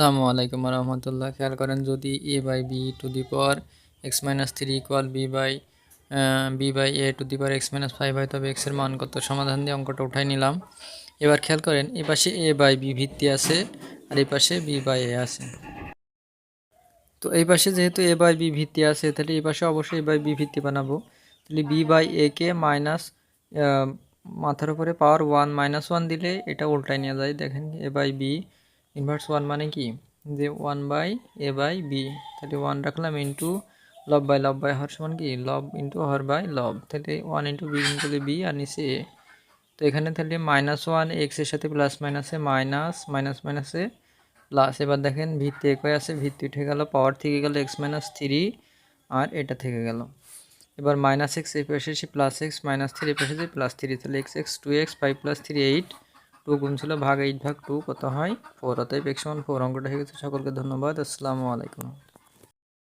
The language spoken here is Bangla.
আসসালামু আলাইকুম রহমতুল্লাহ খেয়াল করেন, যদি a by b to the power x minus three equal b by b by a to the power x minus five হয়, তবে এক্সের মান কত? সমাধান দিয়ে অঙ্কটা উঠাই নিলাম। এবার খেয়াল করেন, এ পাশে এ বাই বি ভিত্তি আছে, আর এই পাশে বি বাই এ আছে। তো এই পাশে যেহেতু এ বাই বি ভিত্তি আছে, তাহলে এই পাশে অবশ্যই এ বাই বি ভিত্তি বানাবো। তাহলে বি বাই এ কে মাইনাস মাথার উপরে পাওয়ার ওয়ান মাইনাস ওয়ান দিলে এটা উল্টায় নেওয়া যায়। দেখেন a by b inverse one মানে কি? যে one by a by b তাহলে ওয়ান রাখলাম ইন্টু লব বাই লব বাই হর সমান কি? লব ইন্টু হর বাই লব তাহলে one into b into b আর নিচে এ তো এখানে তাহলে মাইনাস ওয়ান এক্সের সাথে প্লাস মাইনাসে মাইনাস মাইনাস মাইনাসে প্লাস এবার দেখেন ভিত্তি একই আছে, ভিত্তি উঠে গেল পাওয়ার থেকে গেল এক্স মাইনাস থ্রি আর এটা থেকে গেল। এবার মাইনাস এক্স এই পাশে প্লাস এক্স মাইনাস থ্রি পাশে প্লাস থ্রি তাহলে x x two x five plus three eight two গুণ ছিল ভাগ এইট ভাগ, টু, কত হয়? ফোর, অতএব এক্স সমান ফোর, অঙ্কটা হয়ে গেছে। সকলকে ধন্যবাদ। আসসালামু আলাইকুম।